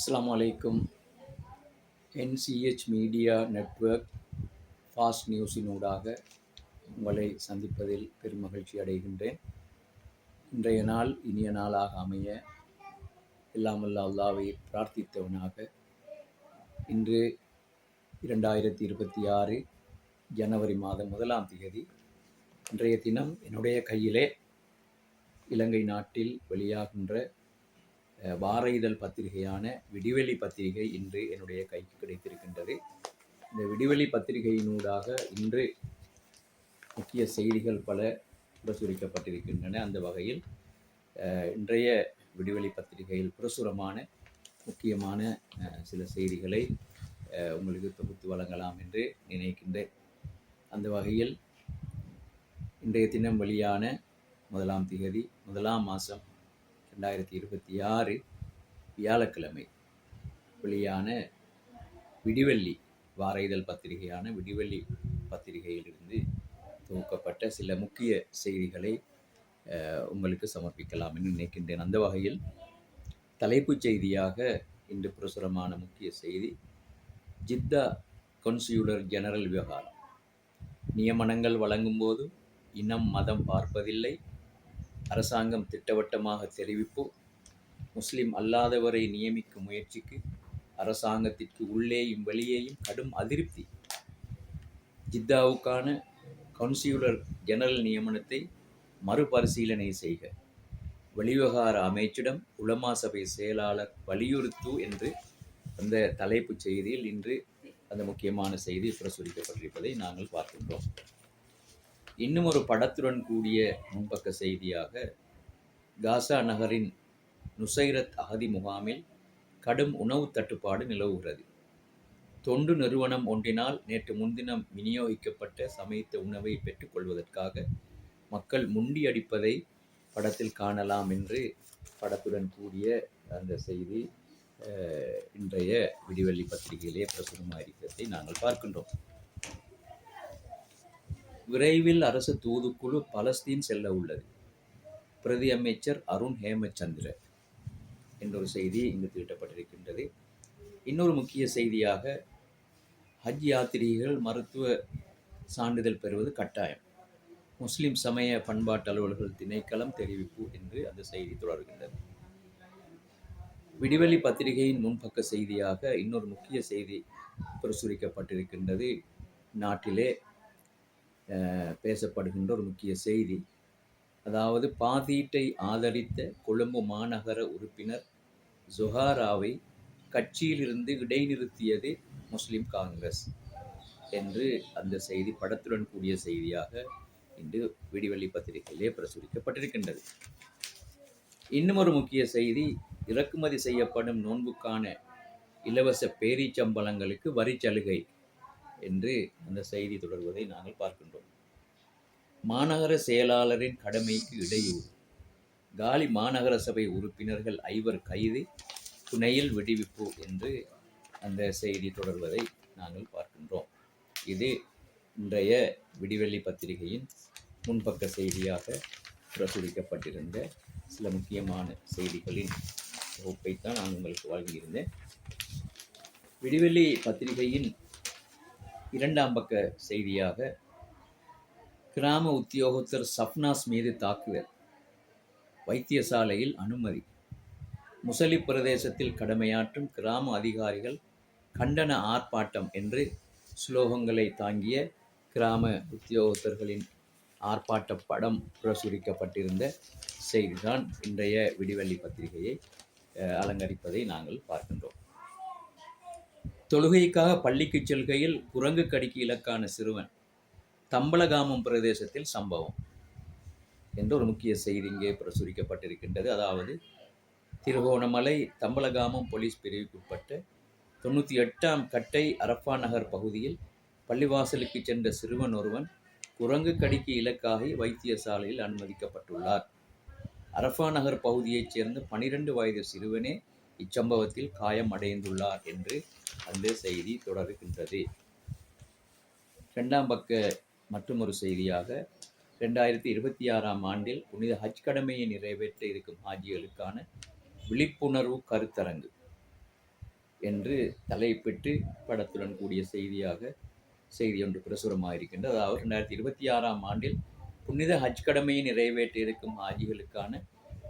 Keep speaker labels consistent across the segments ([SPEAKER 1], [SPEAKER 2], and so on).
[SPEAKER 1] அஸ்லாம் அலைக்கும் NCH media network fast நியூஸினூடாக உங்களை சந்திப்பதில் பெருமகிழ்ச்சி அடைகின்றேன். இன்றைய நாள் இனிய நாளாக அமைய இல்லாமல்ல அல்லாவை பிரார்த்தித்தவனாக இன்று இரண்டாயிரத்தி இருபத்தி ஆறு ஜனவரி மாதம் முதலாம் தேதி இன்றைய தினம் என்னுடைய கையிலே இலங்கை நாட்டில் வெளியாகின்ற வார இதழ் பத்திரிகையான விடிவெளி பத்திரிகை இன்று என்னுடைய கைக்கு கிடைத்திருக்கின்றது. இந்த விடிவெளி பத்திரிகையினூடாக இன்று முக்கிய செய்திகள் பல பிரசுரிக்கப்பட்டிருக்கின்றன. அந்த வகையில் இன்றைய விடிவெளி பத்திரிகையில் பிரசுரமான முக்கியமான சில செய்திகளை உங்களுக்கு தொகுத்து வழங்கலாம் என்று நினைக்கின்றேன். அந்த வகையில் இன்றைய தினம் வெளியான முதலாம் திகதி முதலாம் மாதம் ரெண்டாயிரத்தி இருபத்தி ஆறு வியாழக்கிழமை. வெளியான விடிவெள்ளி வார இதழ் பத்திரிகையான விடிவெள்ளி பத்திரிகையிலிருந்து தொகுக்கப்பட்ட சில முக்கிய செய்திகளை உங்களுக்கு சமர்ப்பிக்கலாம் என்று நினைக்கின்றேன். அந்த வகையில் தலைப்புச் செய்தியாக இன்று பிரசுரமான முக்கிய செய்தி ஜித்தா கொன்சியுலர் ஜெனரல் விவகாரம். நியமனங்கள் வழங்கும்போது இனம் மதம் பார்ப்பதில்லை. அரசாங்கம் திட்டவட்டமாக தெரிவிப்பு முஸ்லிம் அல்லாதவரை நியமிக்கும் முயற்சிக்கு அரசாங்கத்திற்கு உள்ளேயும் வெளியேயும் கடும் அதிருப்தி. ஜித்தாவுக்கான கவுன்சிலர் ஜெனரல் நியமனத்தை மறுபரிசீலனை செய்க. வெளிவகார அமைச்சிடம் உலமா சபை செயலாளர் வலியுறுத்து என்று அந்த தலைப்புச் செய்தியில் இன்று அந்த முக்கியமான செய்தி பிரசுரிக்கப்பட்டிருப்பதை நாங்கள் பார்க்கின்றோம். இன்னும் ஒரு படத்துடன் கூடிய முன்பக்க செய்தியாக காசா நகரின் நுசைரத் அகதி முகாமில் கடும் உணவு தட்டுப்பாடு நிலவுகிறது. தொண்டு நிறுவனம் ஒன்றினால் நேற்று முன்தினம் விநியோகிக்கப்பட்ட சமைத்த உணவை பெற்றுக்கொள்வதற்காக மக்கள் முண்டியடிப்பதை படத்தில் காணலாம் என்று படத்துடன் கூடிய அந்த செய்தி இன்றைய விடிவெள்ளி பத்திரிகையிலே பிரசுரமாயிருக்கிறதை நாங்கள் பார்க்கின்றோம். விரைவில் அரசு தூதுக்குழு பலஸ்தீன் செல்ல உள்ளது. பிரதி அமைச்சர் அருண் ஹேமச்சந்திர என்றொரு செய்தி இங்கு தீட்டப்பட்டிருக்கின்றது. இன்னொரு முக்கிய செய்தியாக ஹஜ் யாத்திரிகள் மருத்துவ சான்றிதழ் பெறுவது கட்டாயம். முஸ்லிம் சமய பண்பாட்டு அலுவலர்கள் திணைக்களம் தெரிவிப்பு என்று அந்த செய்தி தொடர்கின்றது. விடிவெளி பத்திரிகையின் முன்பக்க செய்தியாக இன்னொரு முக்கிய செய்தி பிரசுரிக்கப்பட்டிருக்கின்றது. நாட்டிலே பேசப்படுகின்ற ஒரு முக்கிய செய்தி. அதாவது பாதீட்டை ஆதரித்த கொழும்பு மாநகர உறுப்பினர் ஜொஹாராவை கட்சியிலிருந்து இடைநிறுத்தியது முஸ்லிம் காங்கிரஸ் என்று அந்த செய்தி படத்துடன் கூடிய செய்தியாக இன்று விடிவெள்ளி பத்திரிகையிலே பிரசுரிக்கப்பட்டிருக்கின்றது. இன்னும் ஒரு முக்கிய செய்தி இறக்குமதி செய்யப்படும் நோன்புக்கான இலவச பேரீச்சம்பழங்களுக்கு வரி சலுகை. என்று அந்த செய்தி தொடர்வதை நாங்கள் பார்க்கின்றோம். மாநகர செயலாளரின் கடமைக்கு இடையூறு. காலி மாநகர சபை உறுப்பினர்கள் ஐவர் கைது துணையில் விடுவிப்பு என்று அந்த செய்தி தொடர்வதை நாங்கள் பார்க்கின்றோம். இது இன்றைய விடிவெள்ளி பத்திரிகையின் முன்பக்க செய்தியாக பிரசுரிக்கப்பட்டிருந்த சில முக்கியமான செய்திகளின் தொகுப்பைத்தான் நான் உங்களுக்கு வழங்கியிருந்தேன். விடிவெள்ளி பத்திரிகையின் இரண்டாம் பக்க செய்தியாக கிராம உத்தியோகத்தர் சப்னாஸ் மீது தாக்குதல் வைத்தியசாலையில் அனுமதி. முசலி பிரதேசத்தில் கடமையாற்றும் கிராம அதிகாரிகள் கண்டன ஆர்ப்பாட்டம் என்று ஸ்லோகங்களை தாங்கிய கிராம உத்தியோகத்தர்களின் ஆர்ப்பாட்ட படம் பிரசுரிக்கப்பட்டிருந்த செய்திதான் இன்றைய விடிவெள்ளி பத்திரிகையை அலங்கரிப்பதை நாங்கள் பார்க்கின்றோம். தொழுகைக்காக பள்ளிக்கு செல்கையில் குரங்கு கடிக்கு இலக்கான சிறுவன். தம்பலகாமம் பிரதேசத்தில் சம்பவம். என்ற ஒரு முக்கிய செய்தி இங்கே பிரசுரிக்கப்பட்டிருக்கின்றது. அதாவது திருகோணமலை தம்பலகாமம் போலீஸ் பிரிவுக்குட்பட்ட தொண்ணூற்றி எட்டாம் கட்டை அரப்பா நகர் பகுதியில் பள்ளிவாசலுக்கு சென்ற சிறுவன் ஒருவன் குரங்கு கடிக்கு இலக்காகி வைத்தியசாலையில் அனுமதிக்கப்பட்டுள்ளார். அரஃபா நகர் பகுதியைச் சேர்ந்த பனிரெண்டு வயது சிறுவனே இச்சம்பவத்தில் காயம் அடைந்துள்ளார் என்று அந்த செய்தி தொடர்கின்றது. இரண்டாம் பக்க மற்றொரு செய்தியாக ரெண்டாயிரத்தி இருபத்தி ஆறாம் ஆண்டில் புனித ஹஜ் கடமையை நிறைவேற்ற இருக்கும் ஹாஜிகளுக்கான விழிப்புணர்வு கருத்தரங்கு என்று தலைப்பிட்டு படத்துடன் கூடிய செய்தியாக செய்தி ஒன்று பிரசுரமாக இருக்கின்றது அதாவது ரெண்டாயிரத்தி இருபத்தி ஆறாம் ஆண்டில் புனித ஹஜ் கடமையை நிறைவேற்ற இருக்கும் ஹாஜிகளுக்கான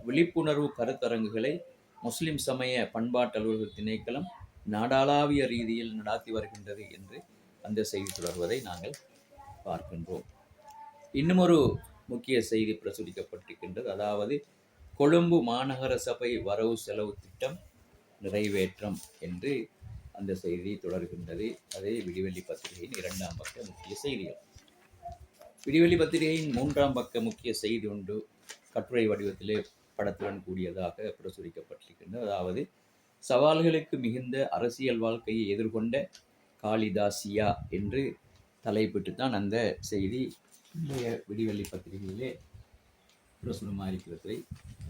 [SPEAKER 1] விழிப்புணர்வு கருத்தரங்குகளை முஸ்லிம் சமய பண்பாட்டு அலுவலக திணைக்களம் நாடாளாவிய ரீதியில் நடாத்தி வருகின்றது என்று அந்த செய்தி தொடர்வதை நாங்கள் பார்க்கின்றோம். இன்னும் ஒரு முக்கிய செய்தி பிரசுரிக்கப்பட்டிருக்கின்றது. அதாவது கொழும்பு மாநகர சபை வரவு செலவு திட்டம் நிறைவேற்றம் என்று அந்த செய்தி தொடர்கின்றது. அதே விடிவெள்ளி பத்திரிகையின் இரண்டாம் பக்க முக்கிய செய்திகள். விடிவெள்ளி பத்திரிகையின் மூன்றாம் பக்க முக்கிய செய்தி ஒன்று கட்டுரை வடிவத்திலே படத்துடன் கூடியதாக பிரசுரிக்கப்பட்டிருக்கின்றது அதாவது சவால்களுக்கு மிகுந்த அரசியல் வாழ்க்கையை எதிர்கொண்ட காளிதாசியா என்று தலைப்பிட்டு தான் அந்த செய்தி இன்றைய விடிவெள்ளி பத்திரிகையிலே பிரசுரமாக இருக்கிறதை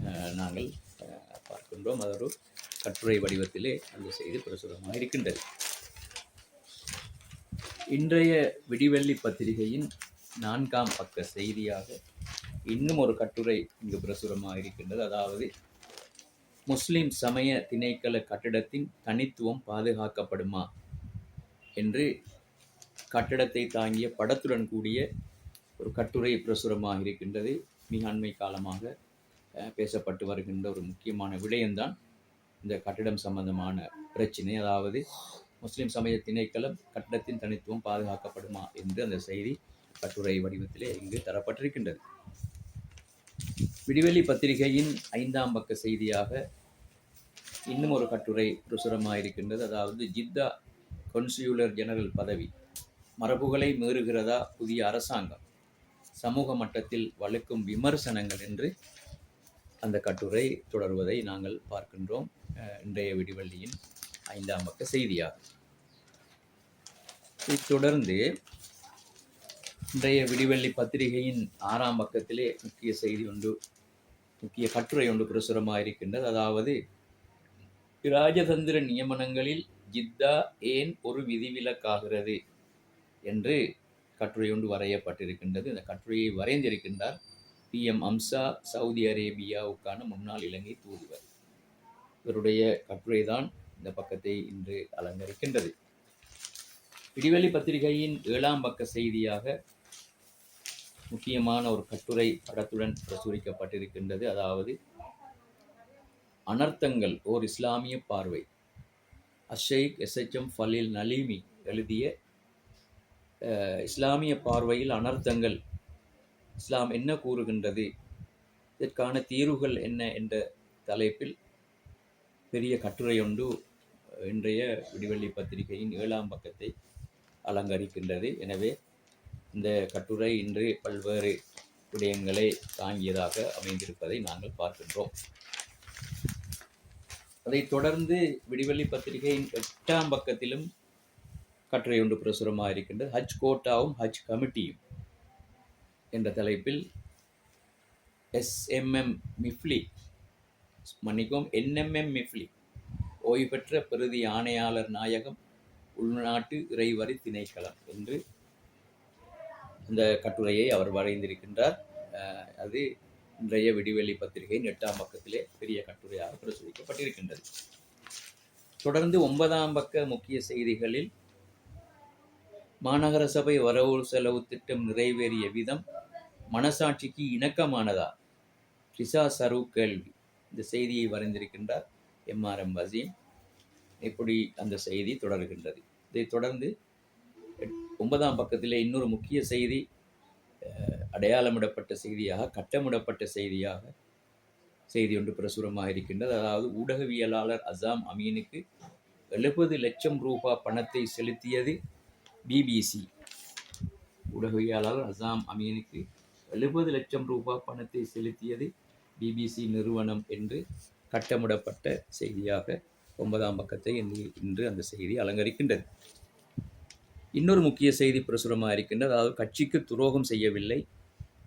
[SPEAKER 1] அஹ், நாங்கள் அஹ், பார்க்கின்றோம். அது ஒரு கட்டுரை வடிவத்திலே அந்த செய்தி பிரசுரமாக இருக்கின்றது. இன்றைய விடிவெள்ளி பத்திரிகையின் நான்காம் பக்க செய்தியாக இன்னும் ஒரு கட்டுரை இங்கு பிரசுரமாக இருக்கின்றது. அதாவது முஸ்லிம் சமய திணைக்கள கட்டிடத்தின் தனித்துவம் பாதுகாக்கப்படுமா? என்று கட்டிடத்தை தாங்கிய படத்துடன் கூடிய ஒரு கட்டுரை பிரசுரமாக இருக்கின்றது. மிக அண்மை காலமாக பேசப்பட்டு வருகின்ற ஒரு முக்கியமான விடயம்தான் இந்த கட்டிடம் சம்பந்தமான பிரச்சினை. அதாவது முஸ்லிம் சமய திணைக்களம் கட்டிடத்தின் தனித்துவம் பாதுகாக்கப்படுமா? என்று அந்த செய்தி கட்டுரை வடிவத்திலே இங்கு தரப்பட்டிருக்கின்றது. விடிவெளி பத்திரிகையின் ஐந்தாம் பக்க செய்தியாக இன்னும் ஒரு கட்டுரை பிரசுரமாக இருக்கின்றது அதாவது ஜித்தா கன்சியூலர் ஜெனரல் பதவி மரபுகளை மீறுகிறதா புதிய அரசாங்கம்? சமூக மட்டத்தில் வலுக்கும் விமர்சனங்கள் என்று அந்த கட்டுரை தொடர்வதை நாங்கள் பார்க்கின்றோம். இன்றைய விடிவெள்ளியின் ஐந்தாம் பக்க செய்தியாகும் இதைத் தொடர்ந்து இன்றைய விடிவெள்ளி பத்திரிகையின் ஆறாம் பக்கத்திலே முக்கிய செய்தி ஒன்று முக்கிய கட்டுரை ஒன்று பிரசுரமாக இருக்கின்றது. அதாவது ராஜதந்திர நியமனங்களில் ஜித்தா ஏன் ஒரு விதிவிலக்காகிறது என்று கட்டுரை ஒன்று வரையப்பட்டிருக்கின்றது. இந்த கட்டுரையை வரைந்திருக்கின்றார் பி எம் அம்சா சவுதி அரேபியாவுக்கான முன்னாள் இலங்கை தூதுவர். இவருடைய கட்டுரை தான் இந்த பக்கத்தை இன்று அலங்கரிக்கின்றது. விடிவெளி பத்திரிகையின் ஏழாம் பக்க செய்தியாக முக்கியமான ஒரு கட்டுரை படத்துடன் பிரசுரிக்கப்பட்டிருக்கின்றது. அதாவது அனர்த்தங்கள் ஓர் இஸ்லாமிய பார்வை. அஷைக் எஸ்எச்எம் ஃபலீல் நலீமி எழுதிய இஸ்லாமிய பார்வையில் அனர்த்தங்கள் இஸ்லாம் என்ன கூறுகின்றது? இதற்கான தீர்வுகள் என்ன? என்ற தலைப்பில் பெரிய கட்டுரையொன்று இன்றைய விடிவெள்ளி பத்திரிகையின் ஏழாம் பக்கத்தை அலங்கரிக்கின்றது. எனவே இந்த கட்டுரை இன்று பல்வேறு விடயங்களை தாங்கியதாக அமைந்திருப்பதை நாங்கள் பார்க்கின்றோம். அதைத் தொடர்ந்து விடிவெள்ளி பத்திரிகையின் எட்டாம் பக்கத்திலும் கட்டுரை ஒன்று பிரசுரமாக இருக்கின்றது. ஹஜ் கோட்டாவும் ஹஜ் கமிட்டியும் என்ற தலைப்பில் எஸ்எம்எம் மிஃப்லி மன்னிக்கும் என்எம்எம் மிஃப்லி ஓய்வு பெற்ற பிரதி ஆணையாளர் நாயகம் உள்நாட்டு இறைவரி திணைக்களம் என்று இந்த கட்டுரையை அவர் வரைந்திருக்கின்றார். அது இன்றைய விடிவெளி பத்திரிகையின் எட்டாம் பக்கத்திலே பெரிய கட்டுரையாக பிரசுரிக்கப்பட்டிருக்கின்றது. தொடர்ந்து ஒன்பதாம் பக்க முக்கிய செய்திகளில் மாநகர சபை வரவு செலவு திட்டம் நிறைவேறிய விதம் மனசாட்சிக்கு இணக்கமானதா? ரிசா சரு கேள்வி. இந்த செய்தியை வரைந்திருக்கின்றார் எம்ஆர்எம் வசீம். இப்படி அந்த செய்தி தொடர்கின்றது? இதைத் தொடர்ந்து ஒன்பதாம் பக்கத்தில் இன்னொரு முக்கிய செய்தி அடையாளமிடப்பட்ட செய்தியாக கட்டமிடப்பட்ட செய்தியாக செய்தி ஒன்று பிரசுரமாக இருக்கின்றது. அதாவது ஊடகவியலாளர் அசாம் அமீனுக்கு எழுபது லட்சம் ரூபாய் பணத்தை செலுத்தியது பிபிசி ஊடகவியலாளர் அசாம் அமீனுக்கு எழுபது லட்சம் ரூபாய் பணத்தை செலுத்தியது பிபிசி நிறுவனம் என்று கட்டமிடப்பட்ட செய்தியாக ஒன்பதாம் பக்கத்தை இன்று அந்த செய்தி அலங்கரிக்கின்றது. இன்னொரு முக்கிய செய்தி பிரசுரமாக இருக்கின்றது. அதாவது கட்சிக்கு துரோகம் செய்யவில்லை.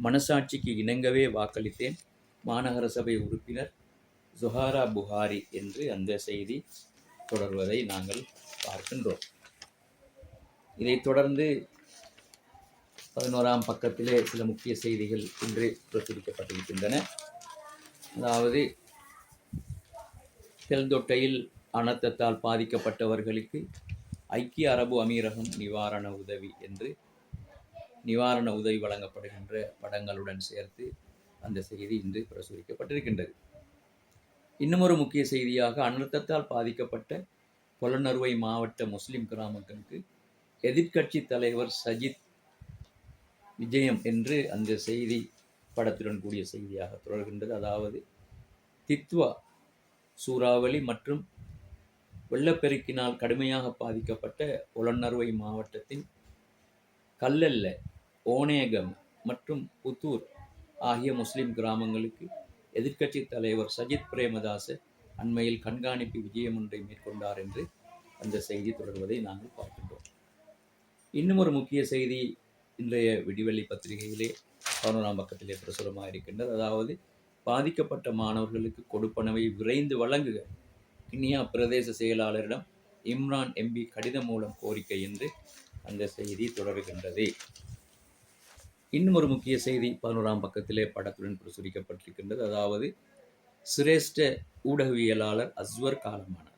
[SPEAKER 1] மனசாட்சிக்கு இணங்கவே வாக்களித்தேன். மாநகர சபை உறுப்பினர் ஜொஹாரா புகாரி என்று அந்த செய்தி தொடர்வதை நாங்கள் பார்க்கின்றோம். இதைத் தொடர்ந்து பதினோராம் பக்கத்திலே சில முக்கிய செய்திகள் இன்று பிரசுரிக்கப்பட்டிருக்கின்றன. அதாவது தெல்தொட்டையில் அனர்த்தத்தால் பாதிக்கப்பட்டவர்களுக்கு ஐக்கிய அரபு அமீரகம் நிவாரண உதவி என்று நிவாரண உதவி வழங்கப்படுகின்ற படங்களுடன் சேர்த்து அந்த செய்தி இன்று பிரசுரிக்கப்பட்டிருக்கின்றது. இன்னமொரு முக்கிய செய்தியாக அனர்த்தத்தால் பாதிக்கப்பட்ட பொலனறுவை மாவட்ட முஸ்லிம் கிராமங்களுக்கு எதிர்க்கட்சி தலைவர் சஜித் விஜயம் என்று அந்த செய்தி படத்துடன் கூடிய செய்தியாக தொடர்கின்றது. அதாவது தித்வா சூறாவளி மற்றும் வெள்ளப்பெருக்கினால் கடுமையாக பாதிக்கப்பட்ட புலனறுவை மாவட்டத்தின் கல்லல்ல ஓனேகம் மற்றும் புத்தூர் ஆகிய முஸ்லிம் கிராமங்களுக்கு எதிர்க்கட்சி தலைவர் சஜித் பிரேமதாச அண்மையில் கண்காணிப்பு விஜயம் ஒன்றை மேற்கொண்டார் என்று அந்த செய்தி தொடர்வதை நாங்கள் பார்க்கின்றோம். இன்னும் ஒரு முக்கிய செய்தி இன்றைய விடிவெள்ளி பத்திரிகையிலே பதினோராம் பக்கத்திலே பிரசுரமாக இருக்கின்றது அதாவது பாதிக்கப்பட்ட மாணவர்களுக்கு கொடுப்பனவை விரைந்து வழங்குக. கினியா பிரதேச செயலாளரிடம் இம்ரான் எம்பி கடிதம் மூலம் கோரிக்கை என்று அந்த செய்தி தொடர்கின்றது. இன்னும் ஒரு முக்கிய செய்தி பதினோராம் பக்கத்திலே படத்துடன் பிரசுரிக்கப்பட்டிருக்கின்றது. அதாவது சிரேஷ்ட ஊடகவியலாளர் அஸ்வர் காலமானார்.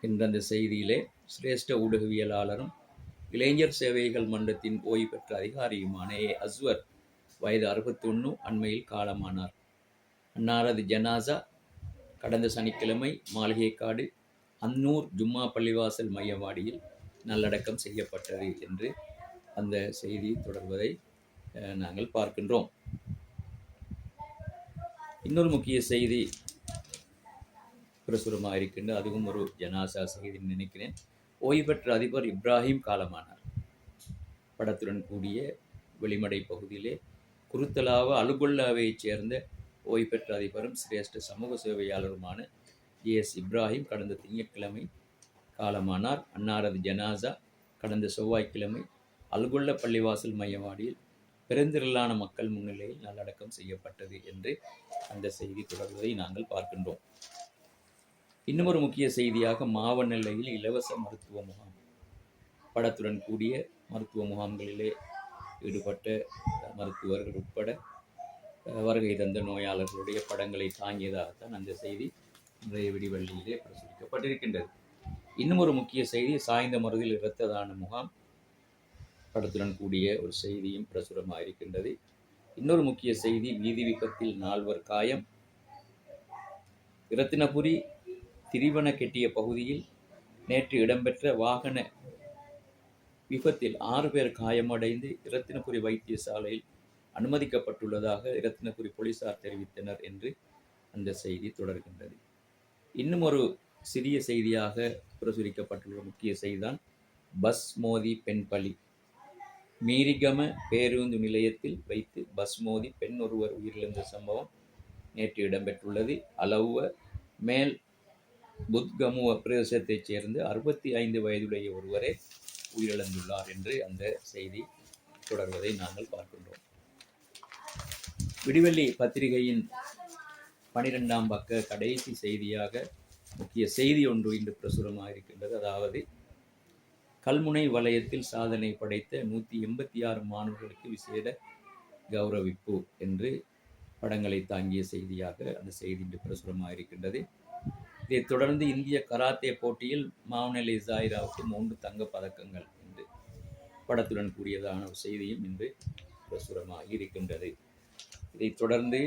[SPEAKER 1] என்ற அந்த செய்தியிலே சிரேஷ்ட ஊடகவியலாளரும் இளைஞர் சேவைகள் மன்றத்தின் ஓய்வு பெற்ற அதிகாரியுமான ஏ. அஸ்வர் வயது அறுபத்தொன்று அண்மையில் காலமானார். அன்னாரது ஜனாசா கடந்த சனிக்கிழமை மாளிகைக்காடு அன்னூர் ஜும்மா பள்ளிவாசல் மையவாடியில் நல்லடக்கம் செய்யப்பட்டது என்று அந்த செய்தி தொடர்வதை நாங்கள் பார்க்கின்றோம். இன்னொரு முக்கிய செய்தி பிரசுரமாக இருக்கின்ற அதுவும் ஒரு ஜனாசா செய்தின்னு நினைக்கிறேன். ஓய்வு பெற்ற அதிபர் இப்ராஹிம் காலமானார். படத்துடன் கூடிய வெளிமடை பகுதியிலே குருத்தலாவ அலுகுல்லாவைச் சேர்ந்த ஓய்வு பெற்ற அதிபரும் சிரேஷ்ட சமூக சேவையாளருமான எஸ் இப்ராஹிம் கடந்த திங்கட்கிழமை காலமானார். அன்னாரது ஜனாசா கடந்த செவ்வாய்க்கிழமை அல்குள்ள பள்ளிவாசல் மையவாடியில் பெருந்திரளான மக்கள் முன்னிலையில் நல்லடக்கம் செய்யப்பட்டது என்று அந்த செய்தி தொடர்வதை நாங்கள் பார்க்கின்றோம். இன்னும் ஒரு முக்கிய செய்தியாக மாவனெல்லையில் இலவச மருத்துவ முகாம் படத்துடன் கூடிய மருத்துவ முகாம்களிலே ஈடுபட்ட மருத்துவர்கள் உட்பட வருகை தந்த நோயாளர்களுடைய படங்களை தாங்கியதாகத்தான் அந்த செய்தி இன்றைய விடிவள்ளியிலே பிரசுரிக்கப்பட்டிருக்கின்றது. இன்னும் ஒரு முக்கிய செய்தி சாய்ந்த மருதில் இரத்த தான முகாம். படத்துடன் கூடிய ஒரு செய்தியும் பிரசுரமாக இருக்கின்றது இன்னொரு முக்கிய செய்தி வீதி விபத்தில் நால்வர் காயம். இரத்தினபுரி திரிவன கெட்டிய பகுதியில் நேற்று இடம்பெற்ற வாகன விபத்தில் ஆறு பேர் காயமடைந்து இரத்தினபுரி வைத்தியசாலையில் அனுமதிக்கப்பட்டுள்ளதாக இரத்தினபுரி போலீசார் தெரிவித்தனர் என்று அந்த செய்தி தொடர்கின்றது. இன்னும் ஒரு சிறிய செய்தியாக பிரசுரிக்கப்பட்டுள்ள முக்கிய செய்திதான் பஸ் மோதி பெண் பலி. மீரிகம பேருந்து நிலையத்தில் வைத்து பஸ் மோதி பெண் ஒருவர் உயிரிழந்த சம்பவம் நேற்று இடம்பெற்றுள்ளது. அளவுவ மேல் புத்கமுவ பிரதேசத்தைச் சேர்ந்து அறுபத்தி ஐந்து வயதுடைய ஒருவரே உயிரிழந்துள்ளார் என்று அந்த செய்தி தொடர்வதை நாங்கள் பார்க்கின்றோம். விடிவெள்ளி பத்திரிகையின் பனிரெண்டாம் பக்க கடைசி செய்தியாக முக்கிய செய்தி ஒன்று இன்று பிரசுரமாக இருக்கின்றது. அதாவது கல்முனை வலயத்தில் சாதனை படைத்த நூற்றி எண்பத்தி ஆறு மாணவர்களுக்கு விசேட கௌரவிப்பு என்று படங்களை தாங்கிய செய்தியாக அந்த செய்தி இன்று பிரசுரமாக இருக்கின்றது. இதைத் தொடர்ந்து இந்திய கராத்தே போட்டியில் மாவனலி ஜாயிராவுக்கு மூன்று தங்கப் பதக்கங்கள் என்று படத்துடன் கூடியதான ஒரு செய்தியும் இன்று பிரசுரமாக இருக்கின்றது. இதைத் தொடர்ந்து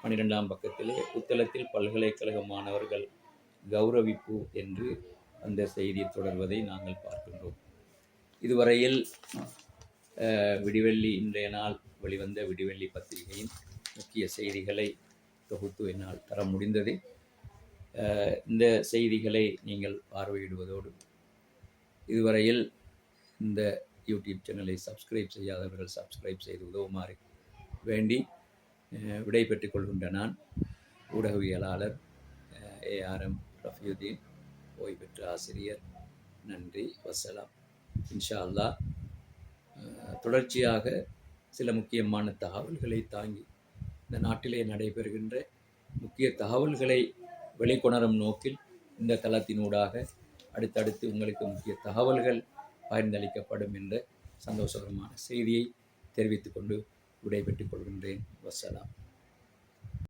[SPEAKER 1] பன்னிரெண்டாம் பக்கத்திலே புத்தளத்தில் பல்கலைக்கழக மாணவர்கள் கௌரவிப்பு என்று அந்த செய்தி தொடர்வதை நாங்கள் பார்க்கின்றோம். இதுவரையில் விடிவெள்ளி இன்றைய நாள் வெளிவந்த விடிவெள்ளி பத்திரிகையின் முக்கிய செய்திகளை தொகுத்து என்னால் தர முடிந்தது. இந்த செய்திகளை நீங்கள் பார்வையிடுவதோடு இதுவரையில் இந்த யூடியூப் சேனலை சப்ஸ்கிரைப் செய்யாதவர்கள் சப்ஸ்கிரைப் செய்து உதவுமாறு வேண்டி விடைபெற்றுக் கொள்கின்ற நான் ஊடகவியலாளர் ஏஆர்எம் ரஃபியுதீன் ஓய்வு பெற்ற ஆசிரியர். நன்றி வசலாம். இன்ஷா அல்லா தொடர்ச்சியாக சில முக்கியமான தகவல்களை தாங்கி இந்த நாட்டிலே நடைபெறுகின்ற முக்கிய தகவல்களை வெளிக்கொணரும் நோக்கில் இந்த தளத்தினூடாக அடுத்தடுத்து உங்களுக்கு முக்கிய தகவல்கள் பகிர்ந்தளிக்கப்படும் என்ற சந்தோஷகரமான செய்தியை தெரிவித்துக்கொண்டு விடைபெற்றுக் கொள்கின்றேன். வசலாம்.